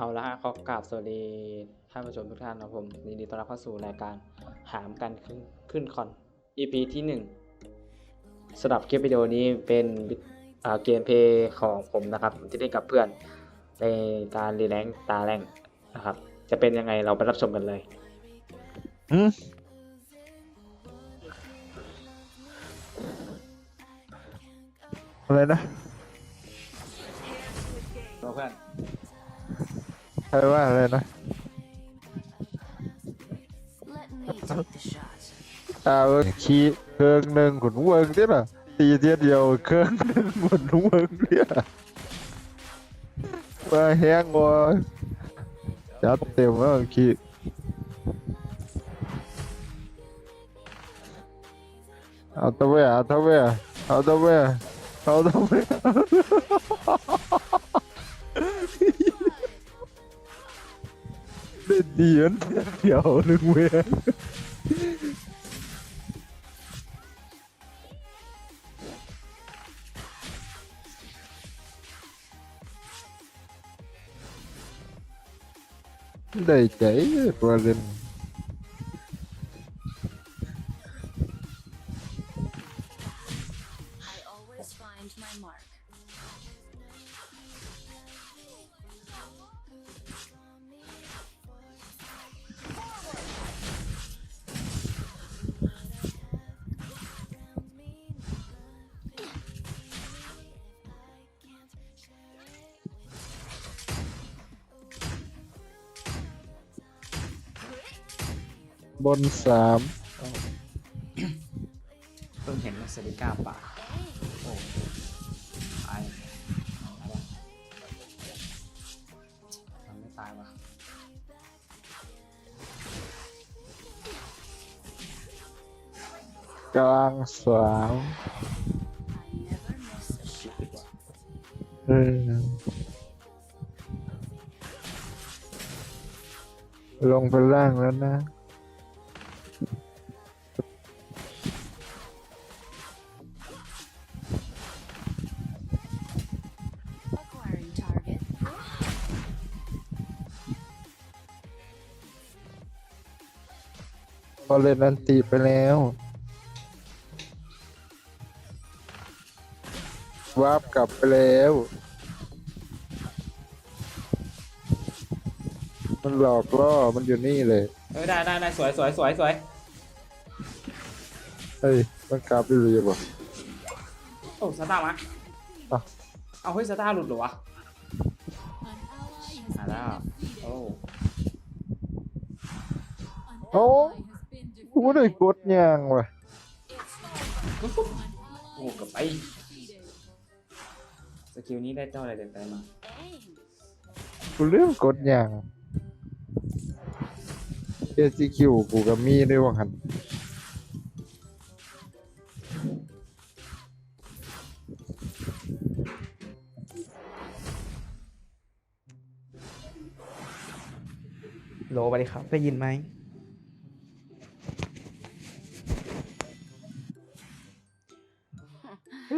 เอาละฮะขอกราบสวัสดีท่านผู้ชมทุกท่านนะครับผมยินดีต้อนรับเข้าสู่รายการหามกันขึ้นขึ้นคอน EP ที่หนึ่งสำหรับคลิปวิดีโอนี้เป็นอ่าเกมเพลย์ของผมนะครับที่เล่นกับเพื่อนในการรีแลงค์ตาแรงนะครับ จะเป็นยังไงเราไปรับชมกันเลยอืมอะไรนะเพื่อน ใครว่าอะไรนะ Let me take the shot. อ่าเวิร์กขี้เครื่องหนึ่งขุนเวิร์กเนี่ยนะตีเทียเดียวเครื่องหนึ่งขุนเวิร์กเนี่ยมาแห้งวะจัดเต็มแล้วขี้เอาตะเวะเอาตะเวะเอาตะเวะเอาตะเวะ เด็ดเดียนเดียวหนึ่งเวะ đầy chảy qua lên I บนสามเพิ่งเห็นเซริก้าป่าโอ้ตายตายวะทำไม่ตายวะกลางสาม I never miss a shot. เออลงไปล่างแล้วนะ พอเล่นอันติไปแล้ววาร์ปกลับไปแล้ว มันหลอกล่อมันอยู่นี่เลย เออได้ได้ได้สวยสวยสวยสวยเฮ้ยมันกลับไปเลยบ่โอ้สตาร์มาอะ เอาเฮ้ยสตาร์หลุดเหรอวะมาแล้วโอ้ โอ้ กูไม่ได้กดยางว่ะโอ้เกับไป สกิลนี้ได้เจ้าอะไรเต็มๆมา Aim. กูเรื่องกดยางเอซีคิวกูก็มีด้วยว่าหันโหลสวัสดีครับ ได้ยินไหม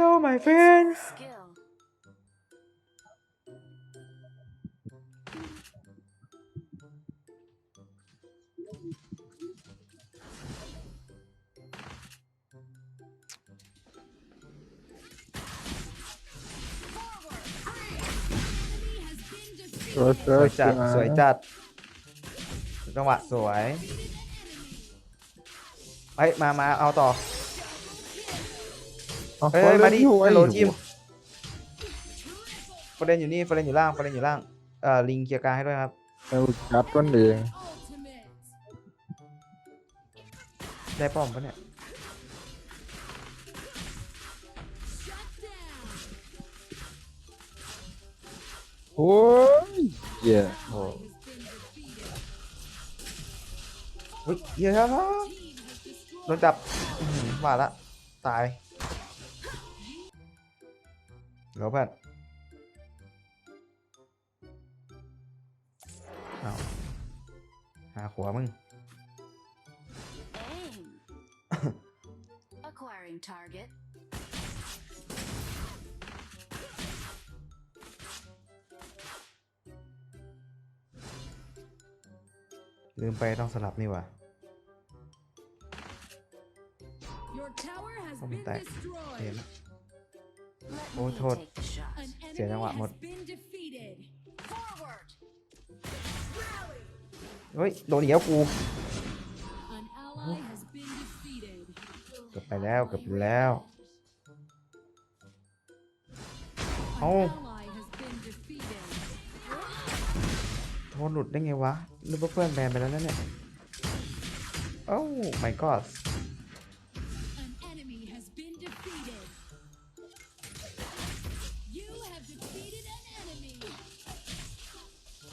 Hello my friend Skill. สวยสวยจัด สวยจัด จังหวะสวย เฮ้ย มา มา เอาต่อ เอาเฮ้ยขอมาดิเล่นอยู่ไว้ฮัลโหลอยู่ทีมประเด็นอยู่นี่ประเด็นอยู่ล่างประเด็นอยู่ล่างเอ่อลิงเคลียร์กลางให้ด้วยครับเอาจัดกันเองได้ป้อมปะเนี่ยโอ้ยเหี้ยโอ้เฮ้ยเหี้ยอะโดนจับอื้อหือว่าละตาย เดี๋ยวเพื่อนเอาหาขัวมึง Aim. Acquiring target. ลืมไปต้องสลับนี่หว่า Your tower has Không been tệ. destroyed. เห็นแล้ว โอ้โทษ เสียจังหวะหมด เฮ้ย โดนเดียวกูเกือบไปแล้วเกือบแล้วเอาโทษหลุดได้ไงวะนึกว่าเพื่อนแบนไปแล้วนั่นเนี่ยโอ้ my god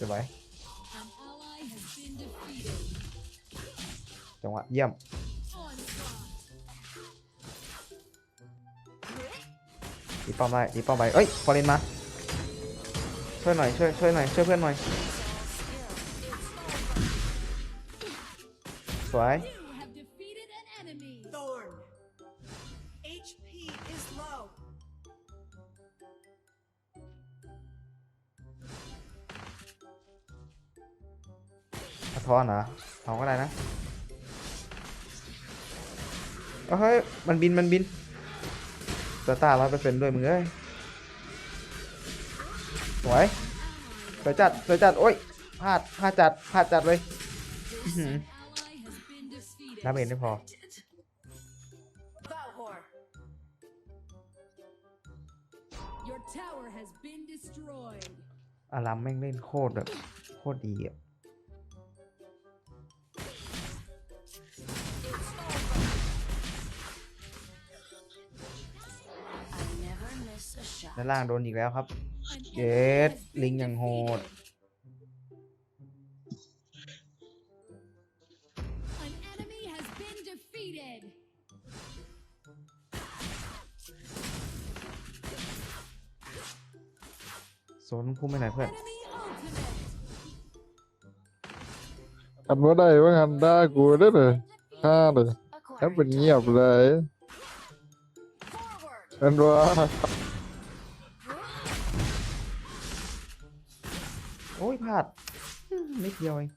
สวยจังหวะเยี่ยม อีป้อมไปอีป้อมไปเอ้ยฟอร์เรนมา ช่วยหน่อยช่วยช่วยหน่อยช่วยเพื่อนหน่อย สวยะท้อนเหรอเอาก็ได้นะเอาเฮ้ย มันบิน มันบินสตาร์ร้อยเปอร์เซ็นต์ด้วยมึงเอ้ยสวยสวยจัดสวยจัด โอ้ยพลาดพลาดจัดพลาดจัดเลยอื้อหือ Ally has been defeated. ดาเมจไม่พอ Valhor. Your tower has been destroyed. อารัมแม่งเล่นโคตรแบบ โคตรดีอะ ด้านล่างโดนอีกแล้วครับ An เย enemy ส has ลิง been อย่างโหด defeated. An enemy has been defeated. โซนพุ่มไปไหนอยเพื่อน Enemy ultimate. อันว่าได้ว่างันได้กูได้เลยฆ่าเลยแค่เป็น Acquiring เงียบ target. เลย Forward. อันว่าาดนิดเดียวเอง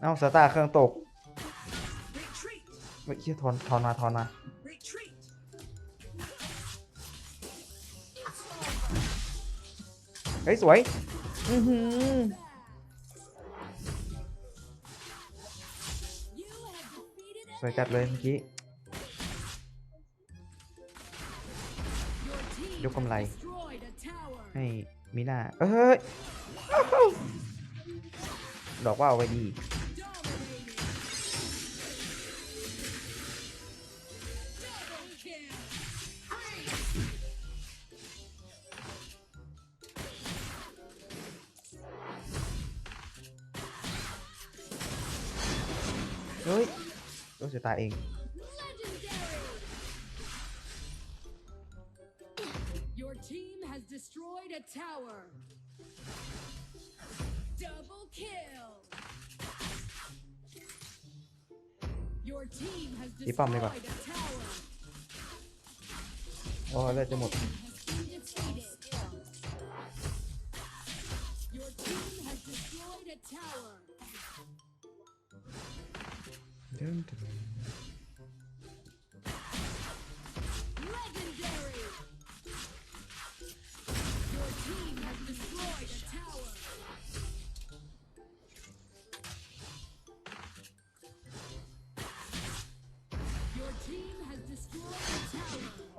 เอาสตาร์เครื่องตก Retreat. เฮ้ยเฮียทอนทอนมาทอนมาเฮ้ยสวย อือหือ สวยจัดเลยเมื่อกี้ยกกำไร ให้มีหน้าเอ้ยดอกว่าเอาไว้ดี โดนจะตายเอง Legendary. Your team has destroyed a tower. Double kill. Your team has ตีป้อมดีกว่า destroyed a tower. โอ้เลือดจะหมด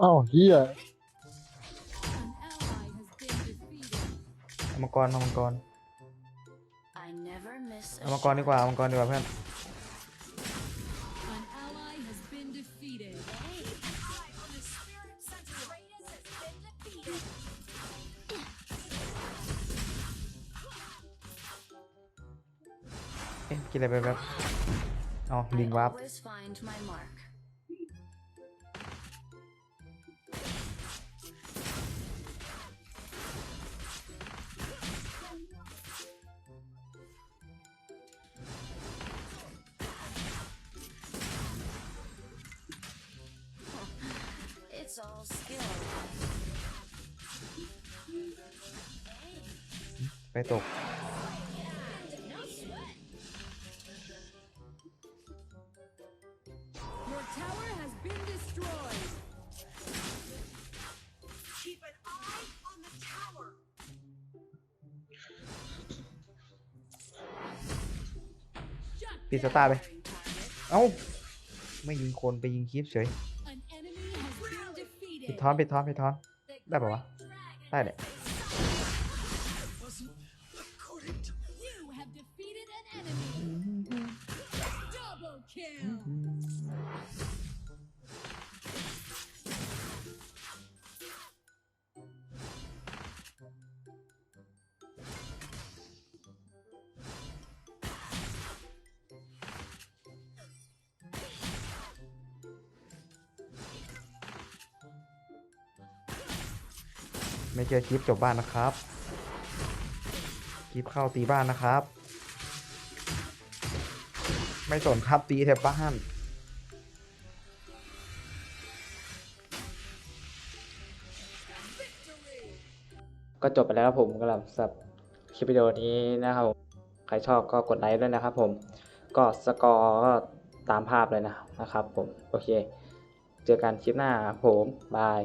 อ้าเฮียเอามังกรมามังกรเอามังกรดีกว่าเอามังกรดีกว่าเพื่อนเอ๊ะกินอะไรไปแบบเอลิงวาร์ป is all skill. ไม่ตก Your tower has been destroyed. Keep an eye on the tower. ปิดสตาร์ไป เอ้า ไม่ยิงคนไปยิงคลิปเฉย ปิด defeated. ทอนปิดทอนปิดทอน ได้ปะวะ ได้แหละ ไม่เจอคลิปจบบ้านนะครับคลิปเข้าตีบ้านนะครับ ไม่สนครับตีแถบบ้านก็จบไปแล้วครับผมสำหรับสับคลิปวิดีโอนี้นะครับผมใครชอบก็กดไลค์ด้วยนะครับผมก็สกอร์ก็ตามภาพเลยนะนะครับผม โอเค เจอกันคลิปหน้าครับผม บาย